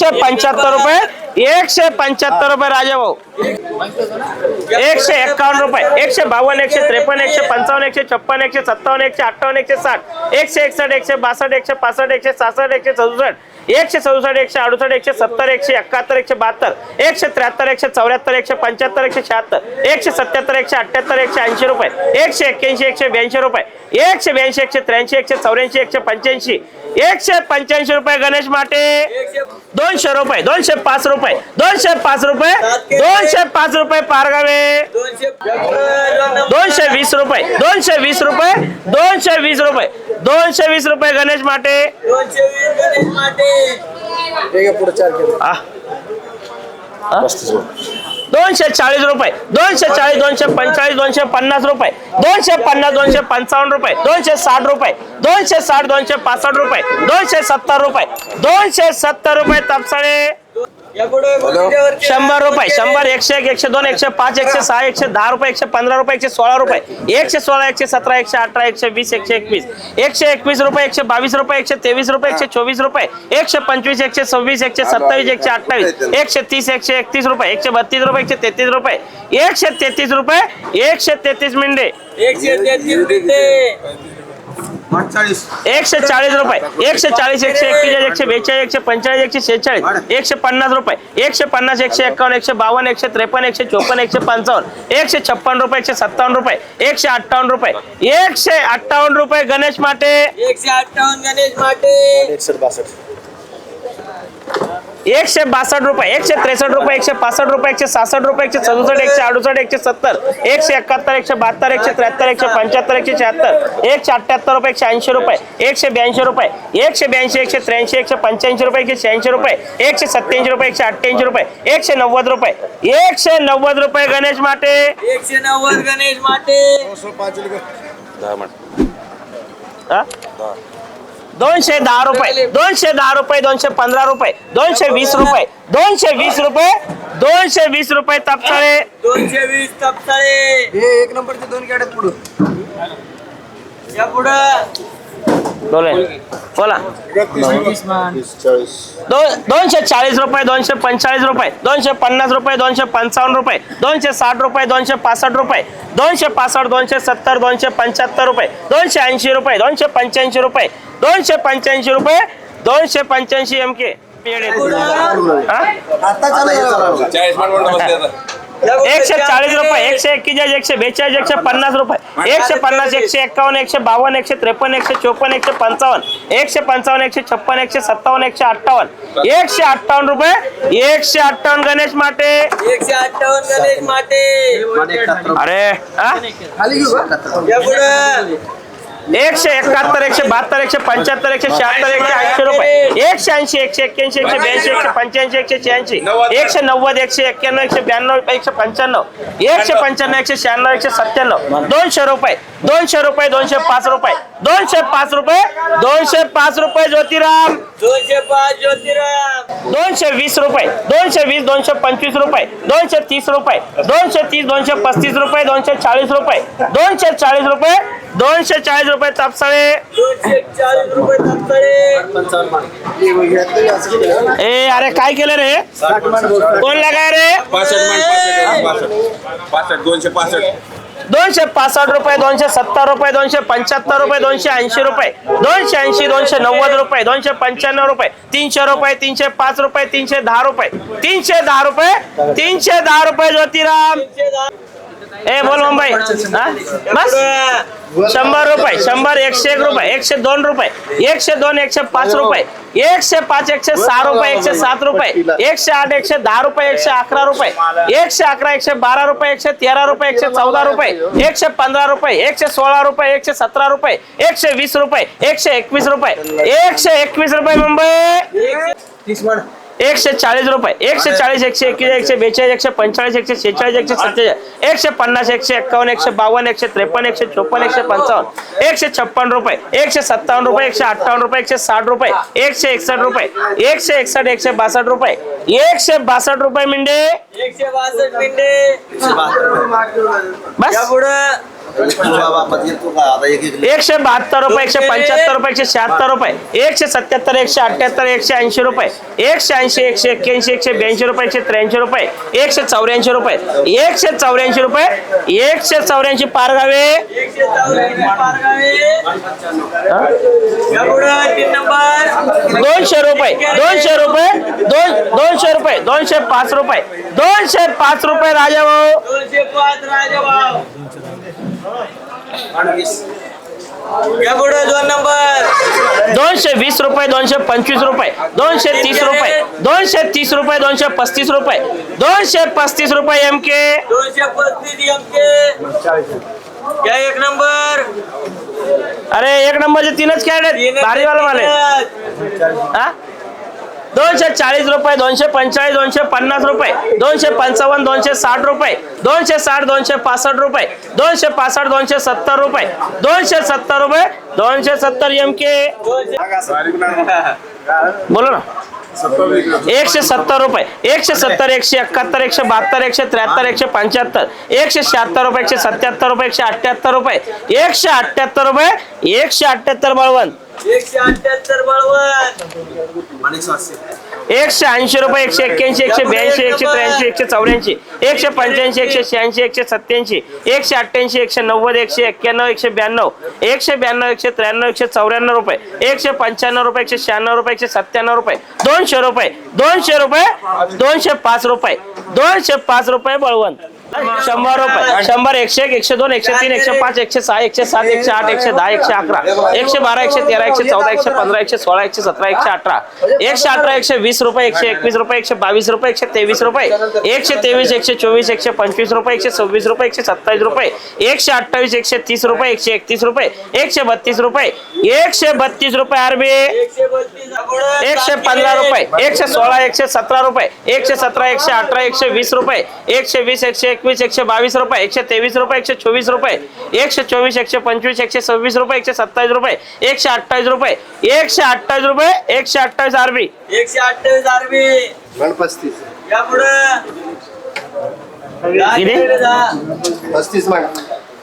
एकशे पंच्याहत्तर रुपये एकशे पंच्याहत्तर रुपये राजा भाऊ एकशे एक्कावन्न रुपये एकशे बावन्न एकशे त्रेपन्न एकशे पंचावन्न एकशे छप्पन एकशे सत्तावन्न एकशे अठ्ठावन्न एकशे साठ एकशे एकसष्ट एकशे बासष्ट एकशे पासष्ट एकशे सहासष्ट एकशे सदुसष्ट एकशे सदुसष्ट एकशे अडुसष्ट एकशे सत्तर एकशे एकाहत्तर एकशे बहात्तर एकशे त्र्याहत्तर एकशे चौऱ्याहत्तर एकशे पंच्याहत्तर एकशे शहात्तर एकशे सत्याहत्तर एकशे अठ्ठ्याहत्तर एकशे ऐंशी रुपये एकशे एक्क्याऐंशी एकशे ब्याऐंशी रुपये एकशे ब्याऐंशी एकशे त्र्याऐंशी एकशे चौऱ्याऐंशी एकशे पंच्याऐंशी एकशे पंच्याऐंशी रुपये गणेश माटे. दोनशे रुपये दोनशे पाच रुपये दोनशे पाच रुपये दोनशे पाच रुपये पारगावे. दोनशे वीस रुपये. दोनशे वीस रुपये दोनशे वीस रुपये दोनशे वीस रुपये गणेश माटे. आ. दोनशे चाळीस रुपये दोनशे चाळीस दोनशे पंचेचाळीस दोनशे पन्नास रुपये दोनशे पन्नास दोनशे पंचावन्न रुपये दोनशे साठ रुपये दोनशे साठ दोनशे पासष्ट रुपये दोनशे सत्तर रुपये दोनशे सत्तर रुपये तपसाळे. शंभर रुपये शंभर एकशे एक एकशे दोन एकशे पाच एकशे सहा एकशे दहा रुपये एकशे पंधरा रुपये एकशे सोळा रुपये एकशे सोळा एकशे सतरा एकशे अठरा एकशे वीस एकशे एकवीस एकशे एकवीस रुपये एकशे बावीस रुपये एकशे तेवीस रुपये एकशे चोवीस रुपये एकशे पंचवीस एकशे सव्वीस एकशे सत्तावीस एकशे अठ्ठावीस एकशे तीस एकशे एकतीस रुपये एकशे बत्तीस रुपये एकशे तेहतीस रुपये एकशे तेहतीस रुपये एकशे तेहतीस मिनिटे एकशे चाळीस रुपये. एकशे चाळीस एकशे एक्केचाळीस एकशे बेचाळीस एकशे पंचेचाळीस एकशे शेहेचाळीस एकशे पन्नास रुपये. एकशे पन्नास एकशे एकावन्न एकशे बावन्न एकशे त्रेपन्न एकशे चोपन्न एकशे पंचावन्न एकशे छप्पन रुपये एकशे सत्तावन्न रुपये एकशे अठ्ठावन्न रुपये एकशे अठ्ठावन्न रुपये गणेश माटे. एकशे अठ्ठावन्न गणेश माटे. एकशे बासष्ट रुपये एकशे त्रेसष्ट रुपये एकशे पासष्ट रुपये एकशे सहासष्ट रुपये एकशे सदुसष्ट एकशे अडुसष्ट एकशे सत्तर एकशे एकाहत्तर एकशे बहात्तर एकशे त्र्याहत्तर एकशे पंच्याहत्तर एकशे शहात्तर एकशे अठ्ठ्याहत्तर रुपये एकशे ऐंशी रुपये एकशे ब्याऐंशी रुपये एकशे ब्याऐंशी एकशे त्र्याऐंशी एकशे पंच्याऐंशी रुपये एकशे शहाऐंशी रुपये एकशे सत्याऐंशी रुपये एकशे अठ्ठ्याऐंशी रुपये एकशे नव्वद रुपये एकशे नव्वद रुपये गणेश माटे एकशे नव्वद गणेश माटे हा? दोनशे दहा रुपये दोनशे दहा रुपये दोनशे पंधरा रुपये दोनशे वीस रुपये दोनशे वीस रुपये दोनशे वीस रुपये तपसाळे. दोनशे वीस तपसाळे. एक नंबरचे दोन गाड्यात पुढं. या पुढं. बोला बोला दोन दोनशे चाळीस रुपये दोनशे पंचेचाळीस रुपये दोनशे पन्नास रुपये दोनशे पंचावन्न रुपये दोनशे साठ रुपये दोनशे पासष्ट रुपये दोनशे पासष्ट दोनशे सत्तर दोनशे पंच्याहत्तर रुपये दोनशे ऐंशी रुपये दोनशे पंच्याऐंशी रुपये दोनशे पंच्याऐंशी रुपये दोनशे पंच्याऐंशी एम के एकशे चाळीस रुपये एकशे एक्केचाळीस एकशे बेचाळीस एकशे पन्नास रुपये. एकशे पन्नास एकशे एक्कावन्न एकशे बावन्न एकशे त्रेपन्न एकशे चोपन्न एकशे पंचावन्न. एकशे पंचावन्न एकशे छप्पन एकशे सत्तावन्न एकशे अठ्ठावन्न. एकशे अठ्ठावन्न रुपये एकशे अठ्ठावन्न गणेश माटे. एकशे अठ्ठावन्न गणेश माटे. अरे एकशे एकाहत्तर एकशे बहात्तर एकशे पंच्याहत्तर एकशे शहात्तर एकशे ऐंशी रुपये. एकशे ऐंशी एकशे एक्क्याऐंशी एकशे ब्याऐंशी एकशे पंच्याऐंशी एकशे शहाऐंशी. एकशे नव्वद एकशे एक्क्याण्णव एकशे ब्याण्णव एकशे पंच्याण्णव. एकशे पंच्याण्णव एकशे शहाण्णव एकशे सत्त्याण्णव. दोनशे रुपये दोनशे रुपये दोनशे पाच रुपये. दोनशे पाच रुपये दोनशे पाच रुपये ज्योतिराम. दोनशे पाच ज्योतिराम. दोनशे वीस रुपये दोनशे वीस दोनशे पंचवीस रुपये दोनशे तीस रुपये दोनशे तीस दोनशे पस्तीस रुपये दोनशे चाळीस रुपये दोनशे चाळीस रुपये दोनशे चाळीस रुपये तापसाळे. ए अरे काय केलं रे? कोण लागाय रे? दोनशे पासष्ट दोनशे पासष्ट रुपये दोनशे सत्तर रुपये दोनशे पंच्याहत्तर रुपये दोनशे ऐंशी रुपये दोनशे ऐंशी दोनशे नव्वद रुपये दोनशे पंच्याण्णव रुपये तीनशे रुपये तीनशे पाच रुपये तीनशे दहा रुपये तीनशे दहा रुपये तीनशे दहा रुपये ज्योतिराम. ए बोल मुंबई हा? बस शंभर रुपये शंभर एकशे एक रुपये एकशे दोन रुपये एकशे दोन एकशे पाच रुपये एकशे पाच एकशे सहा रुपये एकशे सात रुपये एकशे आठ एकशे दहा रुपये एकशे अकरा रुपये एकशे अकरा एकशे बारा रुपये एकशे तेरा रुपये एकशे चौदा रुपये एकशे पंधरा रुपये एकशे सोळा रुपये एकशे सतरा रुपये एकशे वीस रुपये एकशे एकवीस रुपये एकशे एकवीस रुपये मुंबई एकशे चाळीस रुपये. एकशे चाळीस एकशे एकवीस एकशे बेचाळीस एकशे पंचेचाळीस एकशे शेहेचाळीस एकशे सत्तेचाळीस एकशे पन्नास एकशे एक्कावन्न एकशे बावन्न एकशे त्रेपन्न एकशे चोपन्न एकशे पंचावन्न एकशे छप्पन रुपये एकशे सत्तावन्न रुपये एकशे अठ्ठावन्न रुपये एकशे साठ रुपये एकशे एकसष्ट रुपये एकशे एकसष्ट एकशे बासष्ट रुपये एकशे बासष्ट रुपये मिंडे. एकशे बासष्ट मिनिटे बस. एकशे बहात्तर रुपये एकशे पंच्याहत्तर रुपये एकशे शहात्तर रुपये एकशे सत्याहत्तर एकशे अठ्याहत्तर एकशे ऐंशी रुपये एकशे ऐंशी एकशे एक्क्याऐंशी एकशे ब्याऐंशी रुपये एकशे त्र्याऐंशी रुपये एकशे चौऱ्याऐंशी रुपये एकशे चौऱ्याऐंशी रुपये एकशे चौऱ्याऐंशी पारगावे. दोनशे रुपये दोनशे रुपये दोन दोनशे रुपये दोनशे पाच रुपये दोनशे पाच रुपये राजा भाऊ दोनशे पाच राजा भाऊ दोन नंबर. दोनशे वीस रुपये दोनशे पंचवीस रुपये दोनशे तीस रुपये दोनशे तीस रुपये दोनशे पस्तीस रुपये दोनशे पस्तीस रुपये एम के दोनशे पस्तीस एमके या एक नंबर. अरे एक नंबरचे तीनच कॅड आहेत भारीवाला माल. हा? दोनशे चाळीस रुपये दोनशे पंचेचाळीस दोनशे पन्नास रुपये दोनशे पंचावन्न दोनशे साठ रुपये दोनशे साठ दोनशे पासष्ट रुपये दोनशे पासष्ट दोनशे सत्तर रुपये दोनशे सत्तर रुपये दोनशे सत्तर एम के बोलो ना. एकशे सत्तर रुपये. एकशे सत्तर एकशे एकाहत्तर एकशे बहात्तर एकशे त्र्याहत्तर एकशे पंच्याहत्तर. एकशे शहात्तर रुपये एकशे सत्याहत्तर रुपये एकशे अठ्ठ्याहत्तर रुपये. एकशे अठ्ठ्याहत्तर रुपये एकशे अठ्ठ्याहत्तर बळवंत. एकशे अठ्याहत्तर बळवंत. एकशे ऐंशी रुपये एकशे एक्क्याऐंशी एकशे ब्याऐंशी एकशे त्र्याऐंशी एकशे चौऱ्याऐंशी एकशे पंच्याऐंशी एकशे शहाऐंशी एकशे सत्याऐंशी एकशे अठ्ठ्याऐंशी एकशे नव्वद एकशे एक्क्याण्णव एकशे ब्याण्णव एकशे ब्याण्णव एकशे त्र्याण्णव एकशे चौऱ्याण्णव रुपये एकशे पंच्याण्णव रुपये एकशे शहाण्णव रुपये एकशे सत्त्याण्णव रुपये दोनशे रुपये दोनशे रुपये दोनशे पाच रुपये दोनशे पाच रुपये बळवंत. शंभर रुपये शंभर एकशे एक एकशे दोन एकशे तीन एकशे पाच एकशे सहा एकशे सात एकशे आठ एकशे दहा एकशे अकरा एकशे बारा एकशे तेरा एकशे चौदा एकशे पंधरा एकशे सोळा एकशे सतरा एकशे अठरा एकशे अठरा एकशे वीस रुपये एकशे एकवीस रुपये एकशे बावीस रुपये एकशे तेवीस रुपये एकशे तेवीस एकशे चोवीस एकशे पंचवीस रुपये एकशे सव्वीस रुपये एकशे सत्तावीस रुपये एकशे अठ्ठावीस एकशे तीस रुपये एकशे एकतीस रुपये एकशे बत्तीस रुपये एकशे बत्तीस रुपये आरबी एकशे एकशे पंधरा रुपये एकशे सोळा एकशे सतरा रुपये एकशे सतरा एकशे अठरा एकशे वीस रुपये एकशे वीस एकशे एकवीस एकशे बावीस रुपये एकशे तेवीस रुपये एकशे चोवीस रुपये एकशे चोवीस एकशे पंचवीस एकशे सव्वीस रुपये एकशे सत्तावीस रुपये एकशे अठ्ठावीस रुपये एकशे अठ्ठावीस रुपये एकशे अठ्ठावीस आरबी. एकशे अठ्ठावीस आरबी. पस्तीस या पुढं. किती? पस्तीस माग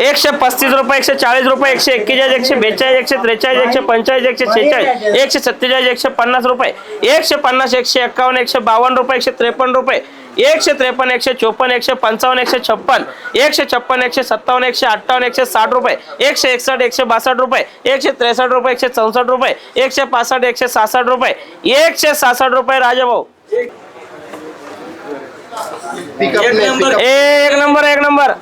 एकशे पस्तीस रुपये एकशे चाळीस रुपये एकशे एक्केचाळीस एकशे बेचाळीस एकशे त्रेचाळीस एकशे पंचेचाळीस एकशे शेहेचाळीस एकशे सत्तेचाळीस एकशे पन्नास रुपये एकशे पन्नास एकशे एक्कावन्न एकशे बावन्न रुपये एकशे त्रेपन्न रुपये एकशे त्रेपन्न एकशे चोपन्न एकशे पंचावन्न एकशे छप्पन एकशे छप्पन एकशे सत्तावन्न एकशे अठ्ठावन्न एकशे साठ रुपये एकशे एकसष्ट एकशे बासष्ट रुपये एकशे त्रेसष्ट रुपये एकशे चौसष्ट रुपये एकशे पासष्ट एकशे सहासष्ट रुपये एकशे सहासष्ट रुपये राजाभाऊ एक नंबर. एक नंबर एक नंबर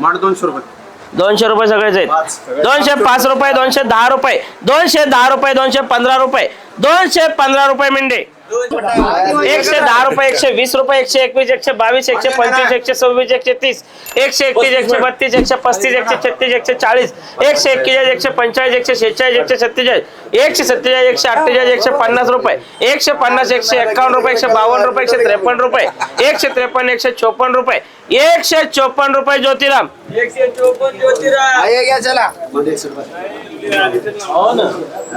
माड दोनशे रुपये दोनशे रुपये सगळेच आहेत. दोनशे पाच रुपये. दोनशे दहा रुपये दोनशे दहा रुपये दोनशे पंधरा रुपये दोनशे पंधरा रुपये मिंडे. एकशे दहा रुपये एकशे वीस रुपये एकशे एकवीस एकशे बावीस एकशे पंचवीस एकशे सव्वीस एकशे तीस एकशे एकतीस एकशे बत्तीस एकशे पस्तीस एकशे छत्तीस एकशे चाळीस एकशे एक्केचाळीस एकशे पंचेचाळीस एकशे शेहेचाळीस एकशे सत्तेचाळीस एकशे सत्तेचाळीस एकशे अठ्ठेचाळीस एकशे पन्नास रुपये एकशे पन्नास एकशे एक्कावन्न रुपये एकशे बावन्न रुपये एकशे त्रेपन्न रुपये एकशे त्रेपन्न एकशे चोपन्न रुपये एकशे चोपन्न रुपये ज्योतिराम. एकशे चोपन्न घ्या चला.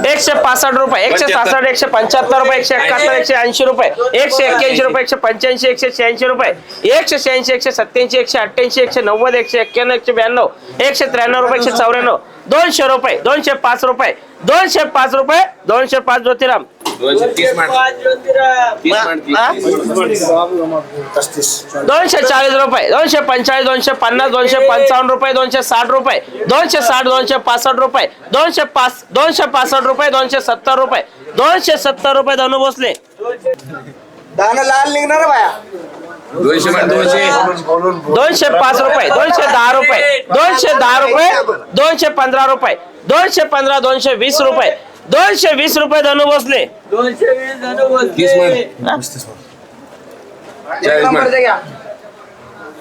एकशे पासष्ट रुपये एकशे सहासष्ट एकशे पंच्याहत्तर रुपये एकशे एकाहत्तर एकशे ऐंशी रुपये एकशे एक्क्याऐंशी रुपये एकशे पंच्याऐंशी एकशे शहाऐंशी रुपये एकशे शहाऐंशी एकशे सत्याऐंशी एकशे अठ्ठ्याऐंशी एकशे नव्वद एकशे एक्क्याण्णव एकशे ब्याण्णव एकशे त्र्याण्णव रुपये एकशे चौऱ्याण्णव दोनशे रुपये दोनशे पाच रुपये दोनशे पाच रुपये दोनशे पाच ज्योतिराम. दोनशे तीस हा? चाळीस रुपये दोनशे पंचेचाळीस दोनशे पन्नास दोनशे पंचावन्न रुपये दोनशे साठ रुपये दोनशे साठ दोनशे पासष्ट रुपये दोनशे पाच दोनशे पासष्ट रुपये दोनशे सत्तर रुपये दोनशे सत्तर रुपये धनु भोसले दाना लाल निघणार बाया दोनशे मांड दोनशे दोनशे पाच रुपये दोनशे दहा रुपये दोनशे दहा रुपये दोनशे पंधरा रुपये दोनशे पंधरा दोनशे वीस रुपये दोनशे वीस रुपये धनु भोसले दोनशे वीस जण तीस बसले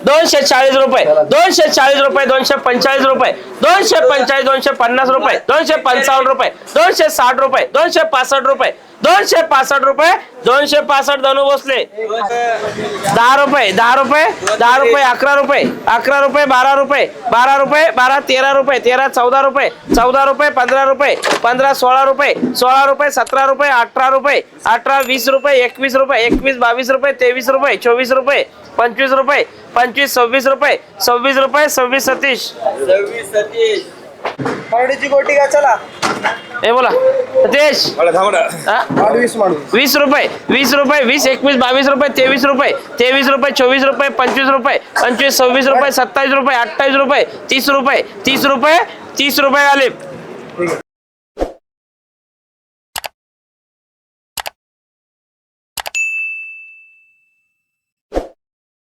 दोनशे चाळीस रुपये. दोनशे चाळीस रुपये दोनशे पंचेचाळीस रुपये. दोनशे पंचाळीस दोनशे पन्नास रुपये दोनशे पंचावन्न रुपये दोनशे साठ रुपये दोनशे पासष्ट रुपये दोनशे पासष्ट रुपये दोनशे पासष्ट धनु बसले. दहा रुपये दहा रुपये दहा रुपये अकरा रुपये अकरा रुपये बारा रुपये बारा रुपये बारा तेरा रुपये तेरा चौदा रुपये चौदा रुपये पंधरा रुपये पंधरा सोळा रुपये सोळा रुपये सतरा रुपये अठरा रुपये अठरा वीस रुपये एकवीस रुपये एकवीस बावीस रुपये तेवीस रुपये चोवीस रुपये पंचवीस रुपये पंचवीस सव्वीस रुपये सव्वीस रुपये सव्वीस सतीश करडीची गोटी का? चला. हे बोला. सतीश. हा? माणूस. वीस रुपये वीस रुपये वीस एकवीस बावीस रुपये तेवीस रुपये तेवीस रुपये चोवीस रुपये पंचवीस रुपये पंचवीस सव्वीस रुपये सत्तावीस रुपये अठ्ठावीस रुपये तीस रुपये तीस रुपये तीस रुपये आले.